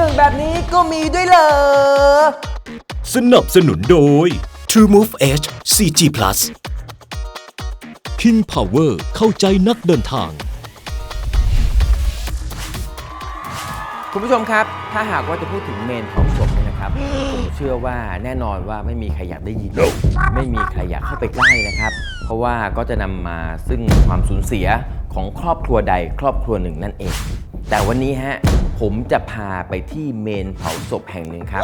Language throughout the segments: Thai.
รื่องแบบนี้ก็มีด้วยเหรอ สนับสนุนโดย True Move Edge 4G Plus King Power เข้าใจนักเดินทาง คุณผู้ชมครับ ถ้าหากว่าจะพูดถึงเมนเผาศพเนี่ยนะครับ ผมเชื่อว่าแน่นอนว่าไม่มีใครอยากได้ยิน ไม่มีใครอยากเข้าไปใกล้นะครับ เพราะว่าก็จะนำมาซึ่งความสูญเสียของครอบครัวใดครอบครัวหนึ่งนั่นเอง แต่วันนี้ฮะ ผมจะพาไปที่เมนเผาศพแห่งหนึ่งครับ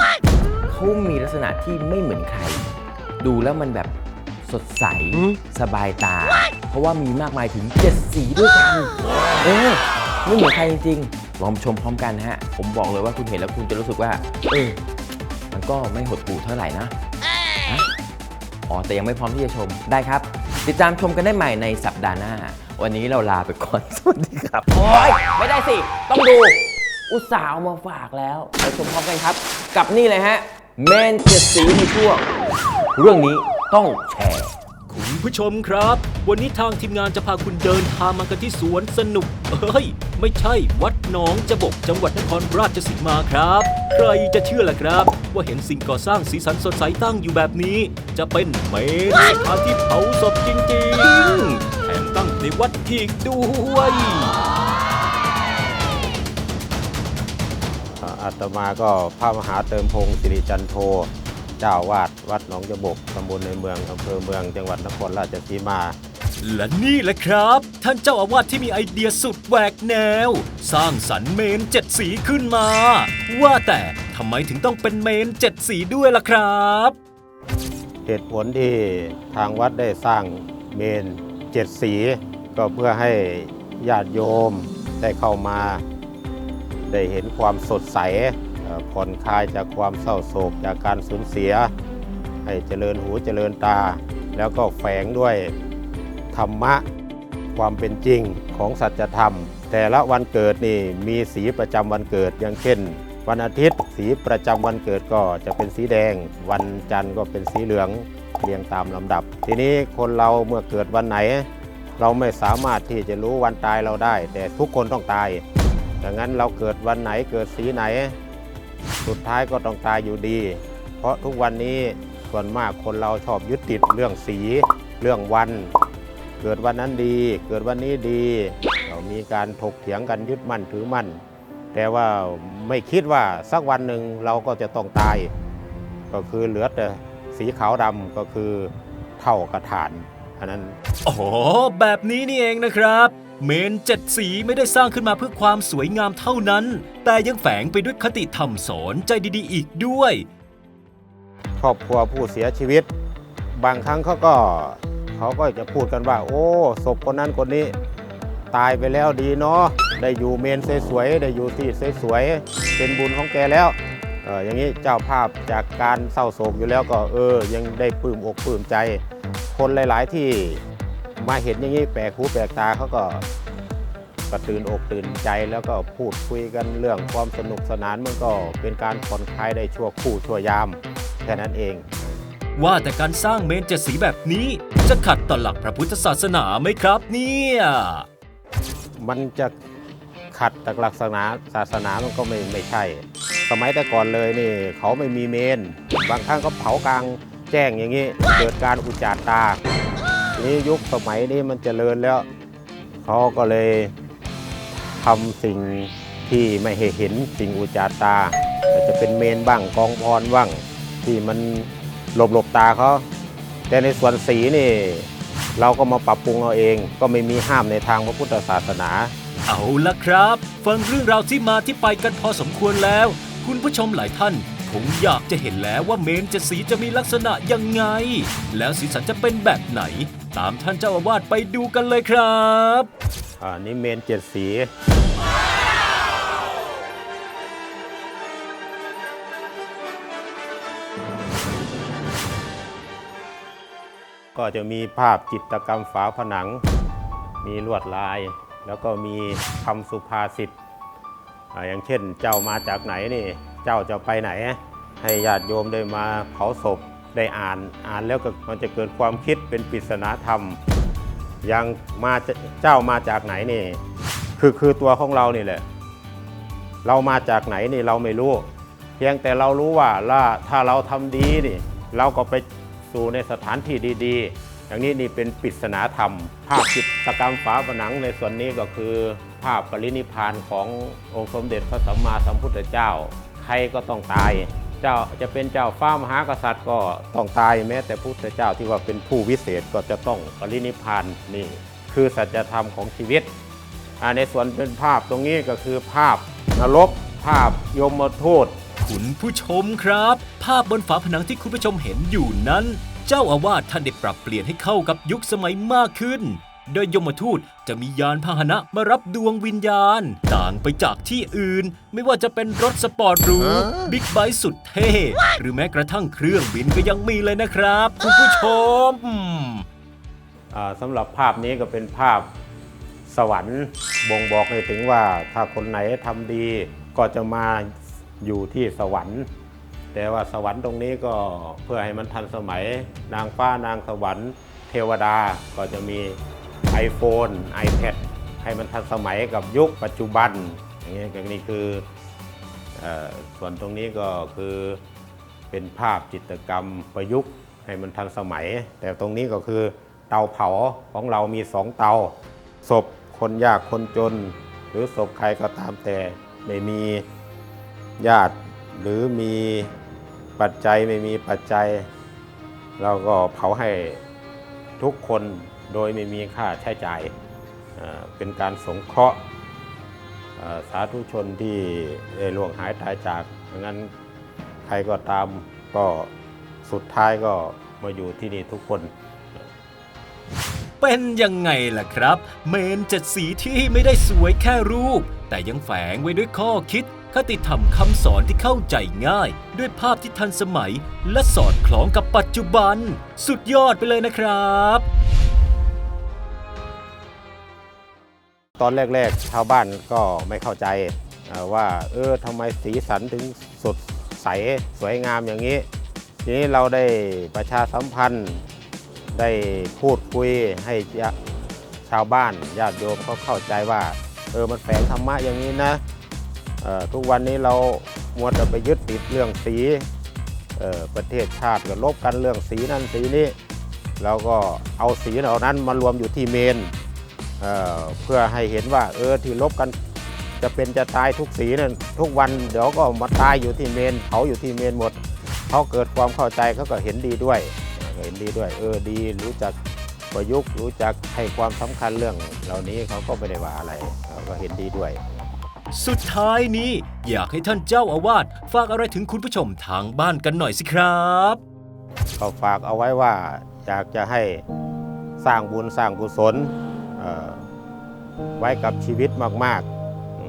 เขามีลักษณะที่ไม่เหมือนใคร ดูแล้วมันแบบสดใส สบายตา เพราะว่ามีมากมายถึง 7 สีด้วยกัน เออไม่เหมือนใครจริงๆ ลองชมพร้อมกันฮะ ผมบอกเลยว่าคุณเห็นแล้วคุณจะรู้สึกว่า เออ มันก็ไม่หดหู่เท่าไหร่นะฮะอ๋อ แต่ยังไม่พร้อมที่จะชม ได้ครับ ติดตามชมกันได้ใหม่ในสัปดาห์หน้า วันนี้เราลาไปก่อน สวัสดีครับ โอ้ยไม่ได้สิ ต้องดู อุตส่าห์เอามาฝากแล้วไปชมพร้อมกันครับ กับนี่เลยฮะเมนเจ็ดสีในช่วง เรื่องนี้ต้องแชร์ ผู้ชมครับ วันนี้ทางทีมงานจะพาคุณเดินทางมากันที่สวนสนุก เอ้ย ไม่ใช่วัดหนองจบกจังหวัดนครราชสีมาครับ ใครจะเชื่อล่ะครับ ว่าเห็นสิ่งก่อสร้างสีสันสดใสตั้งอยู่แบบนี้ จะเป็นเมนสถานที่เผาศพจริงๆแถมตั้งในวัดอีกด้วยอาอาตมาก็พระมหาเติมพงศ์สิริจันโท เจ้าวาดวัดหนองจบกตำบลในเมืองอำเภอเมืองจังหวัดนครราชสีมา และนี่แหละครับ ท่านเจ้าอาวาสที่มีไอเดียสุดแหวกแนว สร้างสรรค์เมนเจ็ดสีขึ้นมา ว่าแต่ทำไมถึงต้องเป็นเมนเจ็ดสีด้วยล่ะครับ เหตุผลที่ทางวัดได้สร้างเมนเจ็ดสี ก็เพื่อให้ญาติโยมได้เข้ามา ได้เห็นความสดใสเอ่อ ผ่อนคลายจากความเศร้าโศกจากการสูญเสีย ให้เจริญหูเจริญตา แล้วก็แฝงด้วยธรรมะความเป็นจริงของสัจธรรม แต่ละวันเกิดนี่มีสีประจำวันเกิดอย่างเช่น วันอาทิตย์สีประจำวันเกิดก็จะเป็นสีแดง วันจันทร์ก็เป็นสีเหลืองเรียงตามลำดับ ทีนี้คนเราเมื่อเกิดวันไหน เราไม่สามารถที่จะรู้วันตายเราได้ แต่ทุกคนต้องตายดังนั้นเราเกิดวันไหนเกิดสีไหน สุดท้ายก็ต้องตายอยู่ดี เพราะทุกวันนี้ส่วนมากคนเราชอบยึดติดเรื่องสี เรื่องวัน เกิดวันนั้นดี เกิดวันนี้ดีเรามีการถกเถียงกันยึดมั่นถือมั่น แต่ว่าไม่คิดว่าสักวันหนึ่งเราก็จะต้องตาย ก็คือเหลือแต่สีขาวดำก็คือเท่ากระถานอันนั้นอ๋อแบบนี้นี่เองนะครับ เมนเจ็ดสีไม่ได้สร้างขึ้นมาเพื่อความสวยงามเท่านั้น แต่ยังแฝงไปด้วยคติธรรมสอนใจดีๆ อีกด้วย ครอบครัวผู้เสียชีวิต บางครั้งเขาก็เขาก็จะพูดกันว่า โอ้ศพคนนั้นคนนี้ ตายไปแล้วดีเนาะได้อยู่เมนสวยๆได้อยู่ที่สวยๆเป็นบุญของแกแล้วเอออย่างนี้เจ้าภาพจากการเศร้าโศกอยู่แล้วก็เออ ยังได้ปลื้มอกปลื้มใจ คนหลาย ๆ ที่ มาเห็นอย่างนี้แปลกหูแปลกตาเขาก็ก็ตื่นอกตื่นใจแล้วก็พูดคุยกันเรื่องความสนุกสนานมันก็เป็นการผ่อนคลายได้ชั่วครู่ชั่วยามแค่นั้นเอง ว่าแต่การสร้างเมนเจ็ดสีแบบนี้จะขัดต่อหลักพระพุทธศาสนาไหมครับเนี่ยมันจะขัดจากหลักศาสนาศาสนามันก็ไม่ไม่ใช่ สมัยแต่ก่อนเลยนี่เขาไม่มีเมน บางครั้งก็เผากลางแจ้งอย่างนี้เกิดการอุจจาตาที นี้ยุคสมัยนี้มันเจริญแล้ว เขาก็เลยทำสิ่งที่ไม่ให้เห็นสิ่งอุจจาตาอาจจะเป็นเมนบ้างกองพรบ้าง ที่มันหลบหลบตาเขาแต่ในส่วนสีนี่ เราก็มาปรับปรุงเอาเอง ก็ไม่มีห้ามในทางพระพุทธศาสนา เอาละครับ ฟังเรื่องราวที่มาที่ไปกันพอสมควรแล้ว คุณผู้ชมหลายท่าน งอยากจะเห็นแล้วว่าเมนเจ็ดสีจะมีลักษณะยังไง แล้วสีสันจะเป็นแบบไหน ตามท่านเจ้าอาวาสไปดูกันเลยครับอ่านี่เมนเจ็ดสีก็จะมีภาพจิตรกรรมฝาผนัง มีลวดลาย แล้วก็มีคำสุภาษิตออย่างเช่นเจ้ามาจากไหนนี่ เจ้าจะไปไหน ให้ญาติโยมได้มาเผาศพได้อ่านอ่านแล้วก็มันจะเกิดความคิดเป็นปริศนาธรรม ยังมาเจ้ามาจากไหนนี่ คือคือตัวของเรานี่แหละ เรามาจากไหนนี่เราไม่รู้ เพียงแต่เรารู้ว่าล่ะถ้าเราทำดีนี่เราก็ไปสู่ในสถานที่ดีๆ อย่างนี้นี่เป็นปริศนาธรรม ภาพจิตกรรมฝาผนังในส่วนนี้ก็คือ ภาพปรินิพพานขององค์สมเด็จพระสัมมาสัมพุทธเจ้า ใครก็ต้องตาย เจ้าจะเป็นเจ้าฟ้ามหากษัตริย์ก็ต้องตายแม้แต่พุทธเจ้าที่ว่าเป็นผู้วิเศษก็จะต้องปรินิพานนี่คือสัจธรรมของชีวิตในส่วนเป็นภาพตรงนี้ก็คือภาพนรกภาพยมทูตคุณผู้ชมครับ ภาพบนฝาผนังที่คุณผู้ชมเห็นอยู่นั้น เจ้าอาวาสท่านได้ปรับเปลี่ยนให้เข้ากับยุคสมัยมากขึ้น โดยยมทูตจะมียานพาหนะมารับดวงวิญญาณ ต่างไปจากที่อื่น ไม่ว่าจะเป็นรถสปอร์ตหรูบิ๊กไบค์สุดเท่ หรือแม้กระทั่งเครื่องบินก็ยังมีเลยนะครับ คุณผู้ชมอ่าสำหรับภาพนี้ก็เป็นภาพสวรรค์บ่งบอกให้ถึงว่าถ้าคนไหนทำดีก็จะมาอยู่ที่สวรรค์ แต่ว่าสวรรค์ตรงนี้ก็เพื่อให้มันทันสมัย นางฟ้านางสวรรค์ เทวดาก็จะมี iPhone iPad ให้มันทันสมัยกับยุคปัจจุบันอย่างนี้ก็นี่คือเออส่วนตรงนี้ก็คือเป็นภาพจิตรกรรมประยุกต์ให้มันทันสมัย แต่ตรงนี้ก็คือเตาเผาของเรามีสองเตา ศพคนยากคนจน หรือศพใครก็ตามแต่ไม่มีญาติหรือมีปัจจัยไม่มีปัจจัย เราก็เผาให้ทุกคน โดยไม่มีค่าใช้จ่าย เป็นการสงเคราะห์สาธุชนที่ได้ล่วงหายตายจากดังนั้นใครก็ตามก็สุดท้ายก็มาอยู่ที่นี่ทุกคน เป็นยังไงล่ะครับ เมนเจ็ดสีที่ไม่ได้สวยแค่รูป แต่ยังแฝงไว้ด้วยข้อคิดคติธรรมคำสอนที่เข้าใจง่าย ด้วยภาพที่ทันสมัย และสอดคล้องกับปัจจุบัน สุดยอดไปเลยนะครับ ตอนแรกๆ ชาวบ้านก็ไม่เข้าใจว่าเออทำไมสีสันถึงสดใสสวยงามอย่างนี้ ทีนี้เราได้ประชาสัมพันธ์ ได้พูดคุยให้ชาวบ้านญาติโยมเขาเข้าใจว่าเออมันแฝงธรรมะอย่างนี้นะออทุกวันนี้เรามัวแต่ไปยึดติดเรื่องสีออประเทศชาติก็ลบกันเรื่องสีนั้นสีนี้เราก็เอาสีเหล่านั้นมารวมอยู่ที่เมน เอ่อเพื่อให้เห็นว่าเออที่ลบกันจะเป็นจะตายทุกสีนั่นทุกวันเดี๋ยวก็มาตายอยู่ที่เมนเผาอยู่ที่เมนหมดเขาเกิดความเข้าใจเขาก็เห็นดีด้วยเออเห็นดีด้วย เออดีรู้จักประยุกต์รู้จักให้ความสำคัญเรื่องเหล่านี้เขาก็ไม่ได้ว่าอะไรเขาก็เห็นดีด้วย สุดท้ายนี้อยากให้ท่านเจ้าอาวาสฝากอะไรถึงคุณผู้ชมทางบ้านกันหน่อยสิครับก็ฝากเอาไว้ว่าอยากจะให้สร้างบุญสร้างกุศลเอ่อ ไว้กับชีวิตมาก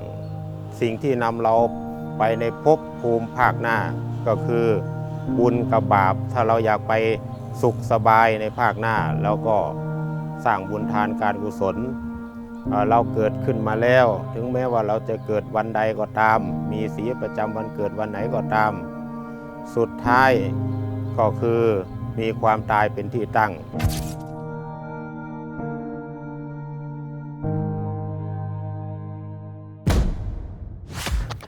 ๆ สิ่งที่นำเราไปในภพภูมิภาคหน้าก็คือบุญกับบาป ถ้าเราอยากไปสุขสบายในภาคหน้าเราก็สร้างบุญทานการกุศล เราเกิดขึ้นมาแล้ว ถึงแม้ว่าเราจะเกิดวันใดก็ตาม มีสีประจำวันเกิดวันไหนก็ตาม สุดท้ายก็คือมีความตายเป็นที่ตั้ง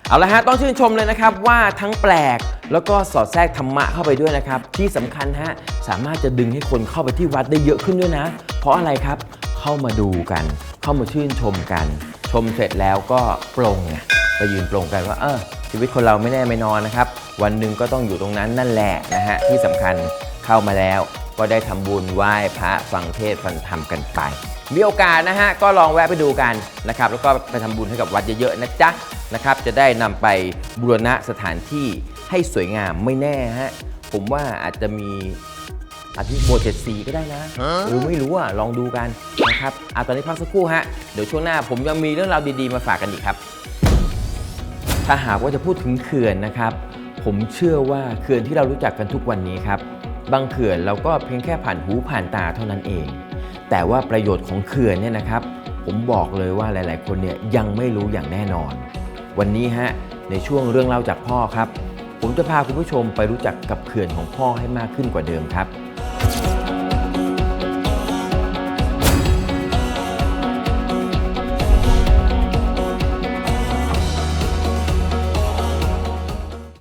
เอาละฮะต้องชื่นชมเลยนะครับว่าทั้งแปลกแล้วก็สอดแทรกธรรมะเข้าไปด้วยนะครับ ที่สำคัญฮะสามารถจะดึงให้คนเข้าไปที่วัดได้เยอะขึ้นด้วยนะ เพราะอะไรครับเข้ามาดูกัน เข้ามาชื่นชมกัน ชมเสร็จแล้วก็ปรงไงไปยืนปรงกันว่าเออชีวิตคนเราไม่แน่ไม่นอนนะครับ วันหนึ่งก็ต้องอยู่ตรงนั้นนั่นแหละนะฮะที่สำคัญเข้ามาแล้วก็ได้ทำบุญไหว้พระฟังเทศฟังธรรมกันไปมีโอกาสนะฮะก็ลองแวะไปดูกันนะครับแล้วก็ไปทำบุญให้กับวัดเยอะๆนะจ๊ะ นะครับ จะได้นำไปบูรณะสถานที่ให้สวยงามไม่แน่ฮะ ผมว่าอาจจะมีอาทิตย์โบสถ์เจ็ดสีก็ได้นะหรือไม่รู้อะ ลองดูกันนะครับอะตอนนี้พักสักครู่ฮะ เดี๋ยวช่วงหน้าผมยังมีเรื่องราวดีๆมาฝากกันอีกครับ ถ้าหากว่าจะพูดถึงเขื่อนนะครับ ผมเชื่อว่าเขื่อนที่เรารู้จักกันทุกวันนี้ครับ บางเขื่อนเราก็เพียงแค่ผ่านหูผ่านตาเท่านั้นเอง แต่ว่าประโยชน์ของเขื่อนเนี่ยนะครับ ผมบอกเลยว่าหลาย ๆ คนเนี่ยยังไม่รู้อย่างแน่นอน วันนี้ฮะในช่วงเรื่องเล่าจากพ่อครับ ผมจะพาคุณผู้ชมไปรู้จักกับเขื่อนของพ่อให้มากขึ้นกว่าเดิมครับ